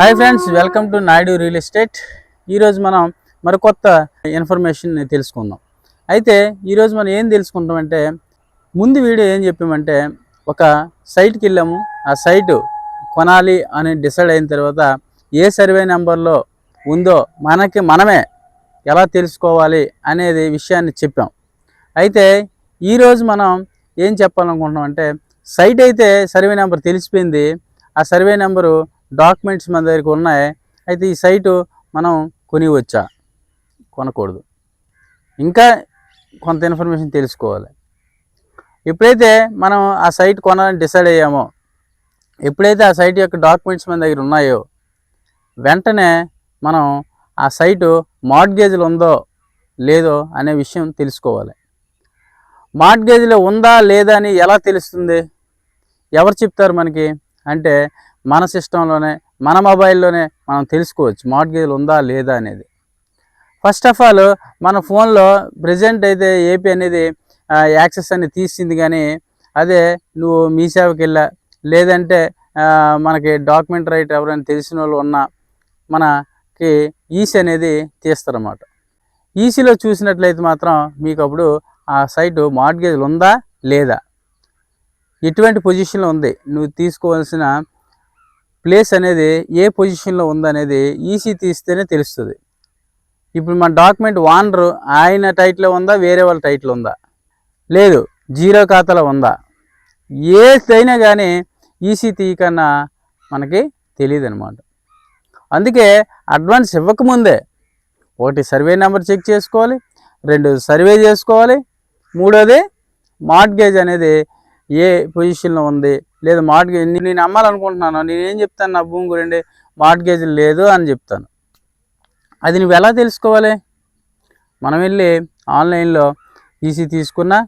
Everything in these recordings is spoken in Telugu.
Hi friends welcome to Naidu real estate ఈరోజు మనం మరికొత్త ఇన్ఫర్మేషన్ తెలుసుకుందాం. అయితే ఈరోజు మనం ఏం తెలుసుకుంటామంటే ముందు వీడియో ఏం చెప్పామంటే ఒక సైట్కి వెళ్ళాము. ఆ సైటు కొనాలి అని డిసైడ్ అయిన తర్వాత ఏ సర్వే నెంబర్లో ఉందో మనకి మనమే ఎలా తెలుసుకోవాలి అనేది విషయాన్ని చెప్పాం. అయితే ఈరోజు మనం ఏం చెప్పాలనుకుంటున్నాం అంటే సైట్ అయితే సర్వే నెంబర్ తెలిసిపోయింది. ఆ సర్వే నెంబరు డాక్యుమెంట్స్ మన దగ్గరికి ఉన్నాయి. అయితే ఈ సైటు మనం కొనివచ్చా కొనకూడదు. ఇంకా కొంత ఇన్ఫర్మేషన్ తెలుసుకోవాలి. ఎప్పుడైతే మనం ఆ సైట్ కొనాలని డిసైడ్ అయ్యామో ఎప్పుడైతే ఆ సైట్ యొక్క డాక్యుమెంట్స్ మన దగ్గర ఉన్నాయో వెంటనే మనం ఆ సైటు మార్ట్గేజ్లు ఉందో లేదో అనే విషయం తెలుసుకోవాలి. మార్ట్గేజ్లో ఉందా లేదా అని ఎలా తెలుస్తుంది? ఎవరు చెప్తారు మనకి? అంటే మన సిస్టంలోనే మన మొబైల్లోనే మనం తెలుసుకోవచ్చు మార్ట్గేజ్లు ఉందా లేదా అనేది. ఫస్ట్ ఆఫ్ ఆల్ మన ఫోన్లో ప్రజెంట్ అయితే ఏపీ అనేది యాక్సెస్ అనేది తీసింది కానీ అదే నువ్వు మీ సేవకి వెళ్ళా లేదంటే మనకి డాక్యుమెంట్ రైట్ ఎవరైనా తెలిసిన వాళ్ళు ఉన్నా మనకి ఈసీ అనేది తీస్తారన్నమాట. ఈసీలో చూసినట్లయితే మాత్రం మీకు అప్పుడు ఆ సైటు మార్ట్గేజ్లు ఉందా లేదా? ఎటువంటి పొజిషన్లో ఉంది. నువ్వు తీసుకోవాల్సిన ప్లేస్ అనేది ఏ పొజిషన్లో ఉందనేది ఈసీ తీస్తేనే తెలుస్తుంది. ఇప్పుడు మన డాక్యుమెంట్ వానరు ఆయన టైట్లో ఉందా వేరే వాళ్ళ టైట్లో ఉందా? లేదు జీరో ఖాతాలో ఉందా? ఏదైనా కానీ ఈసీ తీయకన్నా మనకి తెలియదు అనమాట అందుకే అడ్వాన్స్ ఇవ్వకముందే ఒకటి సర్వే నెంబర్ చెక్ చేసుకోవాలి రెండు సర్వే చేసుకోవాలి మూడోది మార్ట్గేజ్ అనేది ఏ పొజిషన్లో ఉంది లేదు మార్ట్గేజ్ నేను అమ్మాలనుకుంటున్నాను. నేను ఏం చెప్తాను నా భూమి గురించి? మార్ట్గేజ్ లేదు అని చెప్తాను. అది నువ్వు ఎలా తెలుసుకోవాలి? మనం వెళ్ళి ఆన్లైన్లో ఈసీ తీసుకున్నా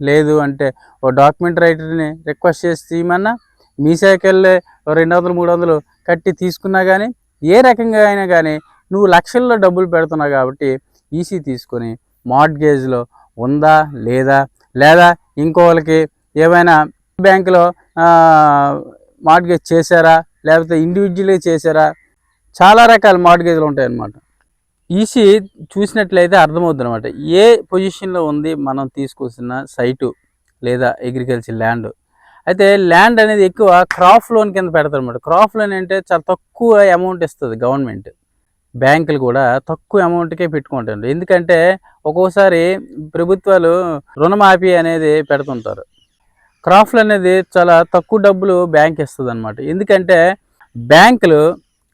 లేదు అంటే ఓ డాక్యుమెంట్ రైటర్ని రిక్వెస్ట్ చేసి తీయమన్నా మీ సైకిళ్ళే రెండు వందలు మూడు వందలు కట్టి తీసుకున్నా కానీ ఏ రకంగా అయినా కానీ నువ్వు లక్షల్లో డబ్బులు పెడుతున్నావు కాబట్టి ఈసీ తీసుకొని మార్ట్గేజ్లో ఉందా లేదా లేదా ఇంకోళ్ళకి ఏమైనా బ్యాంకులో మార్ట్గేజ్ చేశారా? లేకపోతే ఇండివిజువల్గా చేశారా? చాలా రకాల మార్గేజ్లు ఉంటాయి అన్నమాట ఈసీ చూసినట్లయితే అర్థమవుతుంది అనమాట ఏ పొజిషన్లో ఉంది మనం తీసుకొస్తున్న సైటు లేదా అగ్రికల్చర్ ల్యాండ్ అయితే ల్యాండ్ అనేది ఎక్కువ క్రాప్ లోన్ కింద పెడతారు అనమాట క్రాప్ లోన్ అంటే చాలా తక్కువ అమౌంట్ ఇస్తుంది గవర్నమెంట్ బ్యాంకులు కూడా తక్కువ అమౌంట్కే పెట్టుకుంటారు. ఎందుకంటే ఒక్కోసారి ప్రభుత్వాలు రుణమాఫీ అనేది పెడుతుంటారు. క్రాఫ్ట్లు అనేది చాలా తక్కువ డబ్బులు బ్యాంక్ ఇస్తుంది అనమాట ఎందుకంటే బ్యాంకులు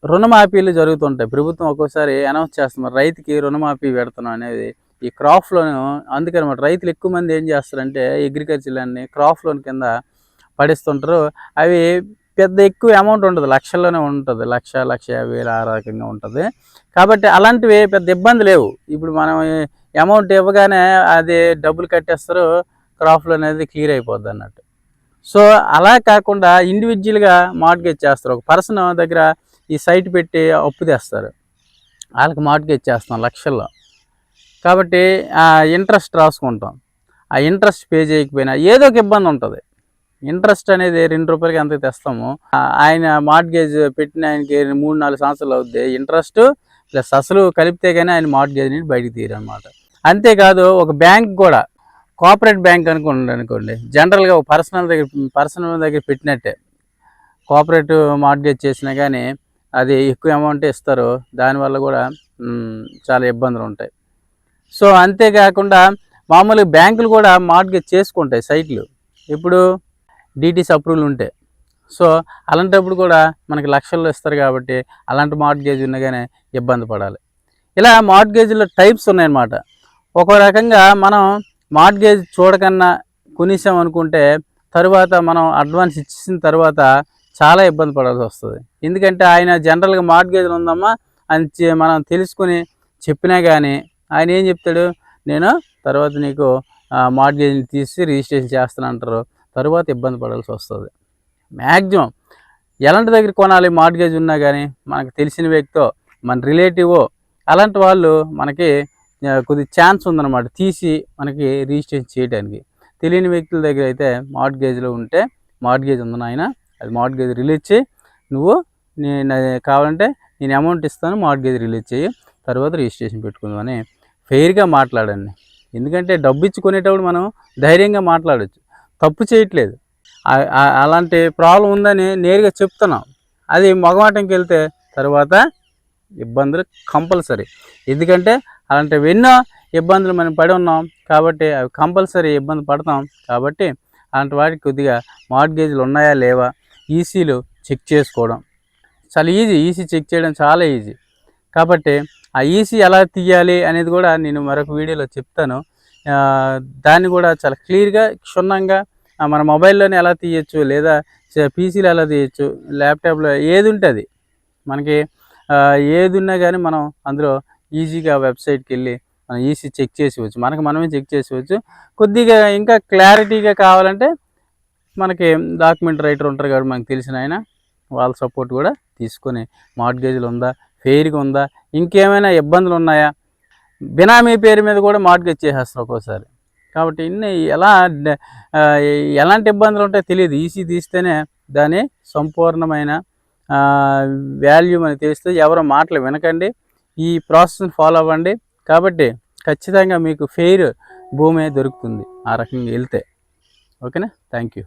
రుణమాఫీలు జరుగుతుంటాయి. ప్రభుత్వం ఒక్కోసారి అనౌన్స్ చేస్తున్నారు రైతుకి రుణమాఫీ పెడుతున్నాం అనేది. ఈ క్రాప్ లోన్ అందుకనమాట రైతులు ఎక్కువ మంది ఏం చేస్తారంటే అగ్రికల్చర్ అన్ని క్రాప్ లోన్ కింద పడిస్తుంటారు. అవి పెద్ద ఎక్కువ అమౌంట్ ఉండదు లక్షల్లోనే ఉంటుంది. లక్ష లక్ష యాభై వేలు ఆ రకంగా ఉంటుంది. కాబట్టి అలాంటివి పెద్ద ఇబ్బంది లేవు. ఇప్పుడు మనం అమౌంట్ ఇవ్వగానే అది డబ్బులు కట్టేస్తారు. క్రాప్లు అనేది క్లియర్ అయిపోద్ది అన్నట్టు. సో అలా కాకుండా ఇండివిజువల్గా మార్ట్గేజ్ చేస్తారు. ఒక పర్సన్ దగ్గర ఈ సైట్ పెట్టి అప్పు తెస్తారు. వాళ్ళకి మార్ట్గేజ్ చేస్తాం లక్షల్లో. కాబట్టి ఆ ఇంట్రెస్ట్ రాసుకుంటాం. ఆ ఇంట్రెస్ట్ పే చేయకపోయినా ఏదో ఒక ఇబ్బంది ఉంటుంది. ఇంట్రెస్ట్ అనేది రెండు రూపాయలకి ఎంత తెస్తాము ఆయన మార్ట్గేజ్ పెట్టిన ఆయనకి మూడు నాలుగు సంవత్సరాలు అవుద్ది. ఇంట్రెస్ట్ ప్లస్ అసలు కలిపితే కానీ ఆయన మార్ట్గేజ్ నుంచి బయటికి తీరనమాట అంతేకాదు ఒక బ్యాంక్ కూడా కోఆపరేట్ బ్యాంక్ అనుకోండి. అనుకోండి జనరల్గా పర్సనల్ దగ్గర పర్సనల్ దగ్గర పెట్టినట్టే. కోఆపరేటివ్ మార్ట్గేజ్ చేసినా కానీ అది ఎక్కువ అమౌంట్ ఇస్తారు. దానివల్ల కూడా చాలా ఇబ్బందులు ఉంటాయి. సో అంతేకాకుండా మామూలుగా బ్యాంకులు కూడా మార్గేజ్ చేసుకుంటాయి సైట్లు. ఇప్పుడు డీటీసీ అప్రూవల్ ఉంటే. సో అలాంటప్పుడు కూడా మనకి లక్షల్లో ఇస్తారు కాబట్టి అలాంటి మార్గేజ్ ఉన్నా కానీ ఇబ్బంది పడాలి. ఇలా మార్గేజ్లో టైప్స్ ఉన్నాయన్నమాట. ఒక రకంగా మనం మార్ట్గేజ్ చూడకన్నా కొనిసాం అనుకుంటే తరువాత మనం అడ్వాన్స్ ఇచ్చిన తర్వాత చాలా ఇబ్బంది పడాల్సి వస్తుంది. ఎందుకంటే ఆయన జనరల్గా మార్ట్గేజ్ ఉందమ్మా అని మనం తెలుసుకుని చెప్పినా కానీ ఆయన ఏం చెప్తాడు? నేను తర్వాత నీకు మార్ట్గేజ్ని తీసి రిజిస్ట్రేషన్ చేస్తాను అంటారు. తరువాత ఇబ్బంది పడాల్సి వస్తుంది. మ్యాక్సిమం ఎలాంటి దగ్గర కొనాలి మార్ట్గేజ్ ఉన్నా కానీ మనకు తెలిసిన వ్యక్తితో మన రిలేటివో అలాంటి వాళ్ళు మనకి కొద్ది ఛాన్స్ ఉందన్నమాట. తీసి మనకి రిజిస్ట్రేషన్ చేయడానికి తెలియని వ్యక్తుల దగ్గర అయితే మార్ట్గేజ్లో ఉంటే మార్ట్గేజ్ ఉంది నాయన. అది మార్ట్గేజ్ రిలీజ్ చేయి. నువ్వు నేను అది కావాలంటే నేను అమౌంట్ ఇస్తాను మార్ట్గేజ్ రిలీజ్ చేయి. తర్వాత రిజిస్ట్రేషన్ పెట్టుకుందాం అని ఫెయిర్గా మాట్లాడండి. ఎందుకంటే డబ్బు ఇచ్చుకునేటప్పుడు మనం ధైర్యంగా మాట్లాడచ్చు. తప్పు చేయట్లేదు. అలాంటి ప్రాబ్లం ఉందని నేరుగా చెప్తున్నాం. అది మగమాటంకి వెళ్తే తర్వాత ఇబ్బందులు కంపల్సరీ. ఎందుకంటే అలాంటివి ఎన్నో ఇబ్బందులు మనం పడి ఉన్నాం కాబట్టి అవి కంపల్సరీ ఇబ్బంది పడతాం కాబట్టి అలాంటి వాటికి కొద్దిగా మార్గేజ్లు ఉన్నాయా లేవా ఈసీలు చెక్ చేసుకోవడం. చాలా ఈజీ ఈసీ చెక్ చేయడం చాలా ఈజీ. కాబట్టి ఆ ఈసీ ఎలా తీయాలి అనేది కూడా నేను మరొక వీడియోలో చెప్తాను. దాన్ని కూడా చాలా క్లియర్గా క్షుణ్ణంగా మన మొబైల్లోనే ఎలా తీయచ్చు లేదా పీసీలో ఎలా తీయచ్చు ల్యాప్టాప్లో ఏది ఉంటుంది మనకి ఏది ఉన్నా కానీ మనం అందులో ఈజీగా వెబ్సైట్కి వెళ్ళి మనం ఈసీ చెక్ చేసేవచ్చు. మనకు మనమే చెక్ చేసేవచ్చు. కొద్దిగా ఇంకా క్లారిటీగా కావాలంటే మనకి డాక్యుమెంట్ రైటర్ ఉంటారు కాబట్టి మనకు తెలిసిన ఆయన వాళ్ళ సపోర్ట్ కూడా తీసుకొని మార్ట్గేజ్లు ఉందా ఫెయిర్గా ఉందా ఇంకేమైనా ఇబ్బందులు ఉన్నాయా? బినామీ పేరు మీద కూడా మార్ట్గేజ్ చేసేస్తారు ఒక్కోసారి. కాబట్టి ఇన్ని ఎలా ఎలాంటి ఇబ్బందులు ఉంటాయో తెలియదు. ఈసీ తీస్తేనే దాని సంపూర్ణమైన వాల్యూ మనకి తెలిస్తే ఎవరో మాటలు వినకండి. ఈ ప్రాసెస్ని ఫాలో అవ్వండి. కాబట్టి ఖచ్చితంగా మీకు ఫెయిర్ భూమి దొరుకుతుంది. ఆ రకంగా వెళ్తే. ఓకేనా? Thank you.